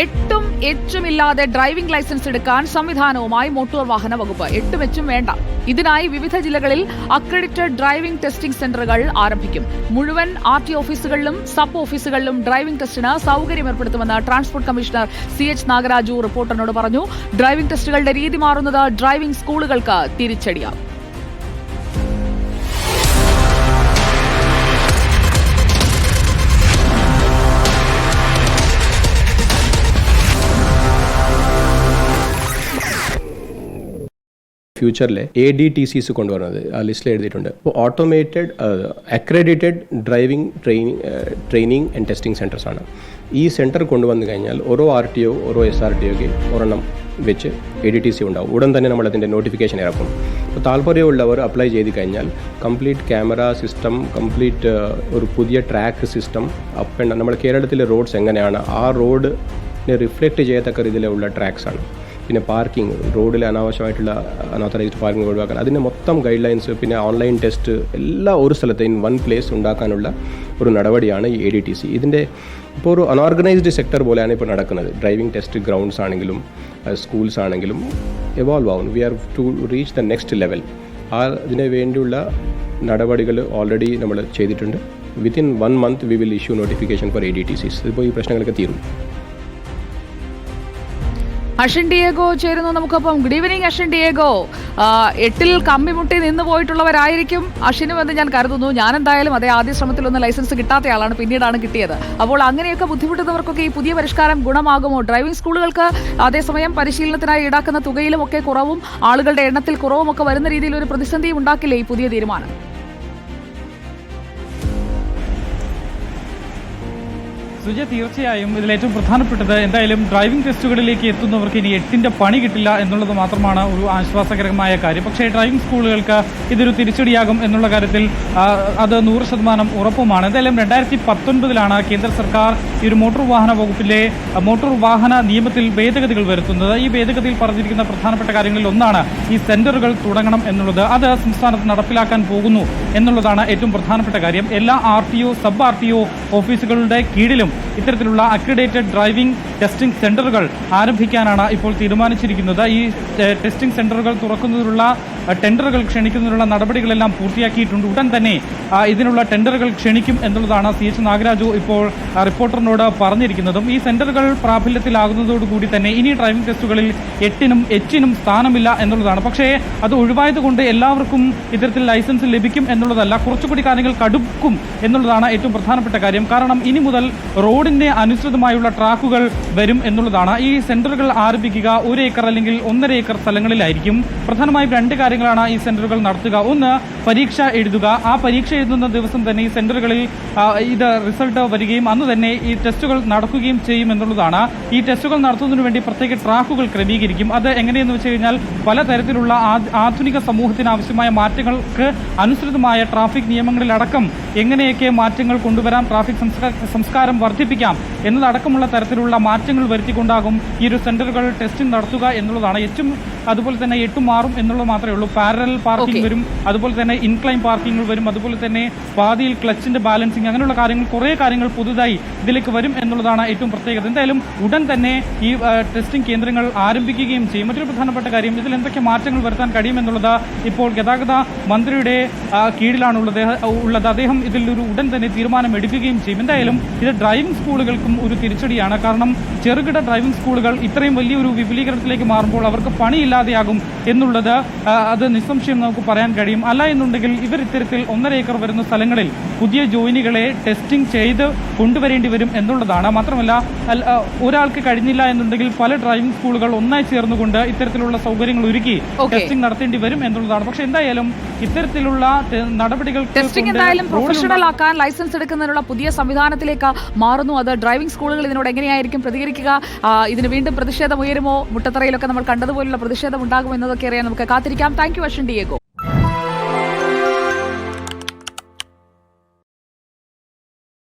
എട്ടും എച്ചുമില്ലാതെ driving licence എടുക്കാൻ സംവിധാനവുമായി motor വാഹന വകുപ്പ്. എട്ടും എച്ചും വേണ്ട. ഇതിനായി വിവിധ ജില്ലകളിൽ അക്രഡിറ്റഡ് ഡ്രൈവിംഗ് ടെസ്റ്റിംഗ് സെന്ററുകൾ ആരംഭിക്കും. മുഴുവൻ ആർ ടി ഓഫീസുകളിലും സബ് ഓഫീസുകളിലും ഡ്രൈവിംഗ് ടെസ്റ്റിന് സൗകര്യം ഏർപ്പെടുത്തുമെന്ന് transport commissioner C H Nagaraju റിപ്പോർട്ടറിനോട് പറഞ്ഞു. ഡ്രൈവിംഗ് ടെസ്റ്റുകളുടെ രീതി മാറുന്നത് ഡ്രൈവിംഗ് സ്കൂളുകൾക്ക് തിരിച്ചടിയാകും. ഫ്യൂച്ചറിൽ എ ഡി ടി സിസ് കൊണ്ടുവരുന്നത് ആ ലിസ്റ്റിൽ എഴുതിയിട്ടുണ്ട്. അപ്പോൾ automated accredited driving training training and testing centres ആണ്. ഈ സെന്റർ കൊണ്ടുവന്നു കഴിഞ്ഞാൽ ഓരോ ആർ ടി ഒ ഓരോ എസ് ആർ ടി ഒക്ക് ഒരെണ്ണം വെച്ച് എ ഡി ടി സി ഉണ്ടാവും. ഉടൻ തന്നെ നമ്മൾ അതിന്റെ നോട്ടിഫിക്കേഷൻ ഇറക്കും. അപ്പോൾ താല്പര്യമുള്ളവർ അപ്ലൈ ചെയ്ത് കഴിഞ്ഞാൽ കംപ്ലീറ്റ് ക്യാമറ സിസ്റ്റം കംപ്ലീറ്റ് ഒരു പുതിയ ട്രാക്ക് സിസ്റ്റം അപ്പ് ആൻഡ് നമ്മുടെ കേരളത്തിലെ റോഡ്സ് എങ്ങനെയാണ്? ആ റോഡിനെ റിഫ്ലക്റ്റ് ചെയ്യത്തക്ക രീതിയിലുള്ള ട്രാക്സ് ആണ്. പിന്നെ പാർക്കിംഗ് റോഡിൽ അനാവശ്യമായിട്ടുള്ള അനോത്തറൈസ്ഡ് പാർക്കിംഗ് ഒഴിവാക്കാൻ. അതിന്റെ മൊത്തം ഗൈഡ് ലൈൻസ് പിന്നെ ഓൺലൈൻ ടെസ്റ്റ് എല്ലാ ഒരു സ്ഥലത്ത് ഇൻ വൺ പ്ലേസ് ഉണ്ടാക്കാനുള്ള ഒരു നടപടിയാണ് ഈ എ ഡി ടി സി ഇതിന്റെ ഇപ്പോൾ ഒരു അൺഓർഗനൈസ്ഡ് സെക്ടർ പോലെയാണ് ഇപ്പോൾ നടക്കുന്നത്. ഡ്രൈവിംഗ് ടെസ്റ്റ് ഗ്രൗണ്ട്സ് ആണെങ്കിലും സ്കൂൾസ് ആണെങ്കിലും എവോൾവ് ആവും we are to reach the next level ആ ഇതിന് വേണ്ടിയുള്ള നടപടികൾ ഓൾറെഡി നമ്മൾ ചെയ്തിട്ടുണ്ട്. Within one month we will issue notification for A D T Cs ഇപ്പോൾ ഈ പ്രശ്നങ്ങളൊക്കെ തീരും അഷിൻ ഡിയേഗോ ചേരുന്നു നമുക്കൊപ്പം. Good evening Ashin Diego. എട്ടിൽ കമ്പിമുട്ടി നിന്ന് പോയിട്ടുള്ളവരായിരിക്കും. അഷിനും എന്ന് ഞാൻ കരുതുന്നു. ഞാൻ എന്തായാലും അതേ ആദ്യ ശ്രമത്തിലൊന്നും ലൈസൻസ് കിട്ടാത്ത കിട്ടാത്തയാളാണ് പിന്നീടാണ് കിട്ടിയത്. അപ്പോൾ അങ്ങനെയൊക്കെ ബുദ്ധിമുട്ടുന്നവർക്കൊക്കെ ഈ പുതിയ പരിഷ്കാരം ഗുണമാകുമോ? ഡ്രൈവിംഗ് സ്കൂളുകൾക്ക് അതേസമയം പരിശീലനത്തിനായി ഈടാക്കുന്ന തുകയിലും ഒക്കെ കുറവും ആളുകളുടെ എണ്ണത്തിൽ കുറവും ഒക്കെ വരുന്ന രീതിയിൽ ഒരു പ്രതിസന്ധിയും ഉണ്ടാക്കില്ലേ ഈ പുതിയ തീരുമാനം? സുജ തീർച്ചയായും ഇതിൽ ഏറ്റവും പ്രധാനപ്പെട്ടത് എന്തായാലും ഡ്രൈവിംഗ് ടെസ്റ്റുകളിലേക്ക് എത്തുന്നവർക്ക് ഇനി എട്ടിന്റെ പണി കിട്ടില്ല എന്നുള്ളത് മാത്രമാണ് ഒരു ആശ്വാസകരമായ കാര്യം. പക്ഷേ ഡ്രൈവിംഗ് സ്കൂളുകൾക്ക് ഇതൊരു തിരിച്ചടിയാകും എന്നുള്ള കാര്യത്തിൽ അത് നൂറ് ശതമാനം ഉറപ്പുമാണ്. എന്തായാലും രണ്ടായിരത്തി പത്തൊൻപതിലാണ് കേന്ദ്ര സർക്കാർ ഈ ഒരു മോട്ടോർ വാഹന വകുപ്പിലെ മോട്ടോർ വാഹന നിയമത്തിൽ ഭേദഗതികൾ വരുത്തുന്നത്. ഈ ഭേദഗതിയിൽ പറഞ്ഞിരിക്കുന്ന പ്രധാനപ്പെട്ട കാര്യങ്ങളിൽ ഒന്നാണ് ഈ സെന്ററുകൾ തുടങ്ങണം എന്നുള്ളത്. അത് സംസ്ഥാനത്ത് നടപ്പിലാക്കാൻ പോകുന്നു എന്നുള്ളതാണ് ഏറ്റവും പ്രധാനപ്പെട്ട കാര്യം. എല്ലാ R T O sub R T O ഓഫീസുകളുടെ കീഴിലും ഇത്തരത്തിലുള്ള അക്രഡേറ്റഡ് ഡ്രൈവിംഗ് ടെസ്റ്റിംഗ് സെന്ററുകൾ ആരംഭിക്കാനാണ് ഇപ്പോൾ തീരുമാനിച്ചിരിക്കുന്നത്. ഈ ടെസ്റ്റിംഗ് സെന്ററുകൾ തുറക്കുന്നതിനുള്ള ടെൻഡറുകൾ ക്ഷണിക്കുന്നതിനുള്ള നടപടികളെല്ലാം പൂർത്തിയാക്കിയിട്ടുണ്ട്. ഉടൻ തന്നെ ഇതിനുള്ള ടെൻഡറുകൾ ക്ഷണിക്കും എന്നുള്ളതാണ് സി എച്ച് നാഗരാജു ഇപ്പോൾ റിപ്പോർട്ടറിനോട് പറഞ്ഞിരിക്കുന്നതും. ഈ സെന്ററുകൾ പ്രാബല്യത്തിലാകുന്നതോടുകൂടി തന്നെ ഇനി ഡ്രൈവിംഗ് ടെസ്റ്റുകളിൽ എട്ടിനും എച്ചിനും സ്ഥാനമില്ല എന്നുള്ളതാണ്. പക്ഷേ അത് ഒഴിവായതുകൊണ്ട് എല്ലാവർക്കും ഇത്തരത്തിൽ ലൈസൻസ് ലഭിക്കും എന്നുള്ളതല്ല കുറച്ചുകൂടി കാര്യങ്ങൾ കടുക്കും എന്നുള്ളതാണ് ഏറ്റവും പ്രധാനപ്പെട്ട കാര്യം. കാരണം ഇനി മുതൽ റോഡിന്റെ അനുസൃതമായുള്ള ട്രാക്കുകൾ വരും എന്നുള്ളതാണ്. ഈ സെന്ററുകൾ ആരംഭിക്കുക ഒരു ഏക്കർ അല്ലെങ്കിൽ ഒന്നര ഏക്കർ സ്ഥലങ്ങളിലായിരിക്കും. പ്രധാനമായും രണ്ട് കാര്യങ്ങളാണ് ഈ സെന്ററുകൾ നടത്തുക. ഒന്ന് പരീക്ഷ എഴുതുക. ആ പരീക്ഷ എഴുതുന്ന ദിവസം തന്നെ ഈ സെന്ററുകളിൽ ഇത് റിസൾട്ട് വരികയും അന്ന് തന്നെ ഈ ടെസ്റ്റുകൾ നടക്കുകയും ചെയ്യും എന്നുള്ളതാണ്. ഈ ടെസ്റ്റുകൾ നടത്തുന്നതിന് വേണ്ടി പ്രത്യേക ട്രാക്കുകൾ ക്രമീകരിക്കും. അത് എങ്ങനെയെന്ന് വെച്ച് കഴിഞ്ഞാൽ പലതരത്തിലുള്ള ആധുനിക സമൂഹത്തിന് ആവശ്യമായ മാറ്റങ്ങൾക്ക് അനുസൃതമായ ട്രാഫിക് നിയമങ്ങളിലടക്കം എങ്ങനെയൊക്കെ മാറ്റങ്ങൾ കൊണ്ടുവരാം ട്രാഫിക് സംസ്കാരം വർദ്ധിപ്പിക്കാം എന്നതടക്കമുള്ള തരത്തിലുള്ള മാറ്റങ്ങൾ വരുത്തിക്കൊണ്ടാകും ഈ ഒരു സെന്ററുകൾ ടെസ്റ്റിംഗ് നടത്തുക എന്നുള്ളതാണ്. എച്ചും അതുപോലെ തന്നെ എട്ടും മാറും എന്നുള്ളത് മാത്രമേ ഉള്ളൂ. പാരൽ പാർക്കിംഗ് വരും. അതുപോലെ തന്നെ ഇൻക്ലൈൻ പാർക്കിംഗ് വരും. അതുപോലെ തന്നെ പാതിയിൽ ക്ലച്ചിന്റെ ബാലൻസിങ് അങ്ങനെയുള്ള കാര്യങ്ങൾ കുറേ കാര്യങ്ങൾ പുതുതായി ഇതിലേക്ക് വരും എന്നുള്ളതാണ് ഏറ്റവും പ്രത്യേകത. എന്തായാലും ഉടൻ തന്നെ ഈ ടെസ്റ്റിംഗ് കേന്ദ്രങ്ങൾ ആരംഭിക്കുകയും ചെയ്യും. മറ്റൊരു പ്രധാനപ്പെട്ട കാര്യം ഇതിൽ എന്തൊക്കെ മാറ്റങ്ങൾ വരുത്താൻ കഴിയുമെന്നുള്ളത് ഇപ്പോൾ ഗതാഗത മന്ത്രിയുടെ കീഴിലാണുള്ളത്. ഉള്ളത്. അദ്ദേഹം ഇതിൽ ഒരു ഉടൻ തന്നെ തീരുമാനം എടുക്കുകയും ചെയ്യും. എന്തായാലും ഇത് ഡ്രൈവിംഗ് സ്കൂളുകൾക്കും ഒരു തിരിച്ചടിയാണ്. കാരണം ചെറുകിട ഡ്രൈവിംഗ് സ്കൂളുകൾ ഇത്രയും വലിയൊരു വിപുലീകരണത്തിലേക്ക് മാറുമ്പോൾ അവർക്ക് പണിയില്ലാതെയാകും എന്നുള്ളത് അത് നിസ്സംശയം നമുക്ക് പറയാൻ കഴിയും. അല്ല എന്നുണ്ടെങ്കിൽ ഇവർ ഇത്തരത്തിൽ ഒന്നര ഏക്കർ വരുന്ന സ്ഥലങ്ങളിൽ പുതിയ ജോയിനുകളെ ടെസ്റ്റിംഗ് ചെയ്ത് കൊണ്ടുവരേണ്ടി വരും എന്നുള്ളതാണ്. മാത്രമല്ല ഒരാൾക്ക് കഴിഞ്ഞില്ല എന്നുണ്ടെങ്കിൽ പല ഡ്രൈവിംഗ് സ്കൂളുകൾ ഒന്നായി ചേർന്നുകൊണ്ട് ഇത്തരത്തിലുള്ള സൗകര്യങ്ങൾ ഒരുക്കി ടെസ്റ്റിംഗ് നടത്തേണ്ടി വരും എന്നുള്ളതാണ്. പക്ഷെ എന്തായാലും ഇത്തരത്തിലുള്ള നടപടികൾ ടെസ്റ്റിംഗ് എന്തായാലും പ്രൊഫഷണൽ ആക്കാൻ ലൈസൻസ് എടുക്കുന്നതിനുള്ള പുതിയ സംവിധാനത്തിലേക്ക് മാറുന്നു. അത് ഡ്രൈവിംഗ് സ്കൂളുകൾ ഇതിനോട് എങ്ങനെയായിരിക്കും പ്രതികരിക്കുക ആ, ഇതിന് വീണ്ടും പ്രതിഷേധം ഉയരുമോ? മുട്ടത്തറയിലൊക്കെ നമ്മൾ കണ്ടതുപോലുള്ള പ്രതിഷേധം ഉണ്ടാകുമോ എന്നതൊക്കെ അറിയാൻ നമുക്ക് കാത്തിരിക്കാം. Thank you Ashwin Diego.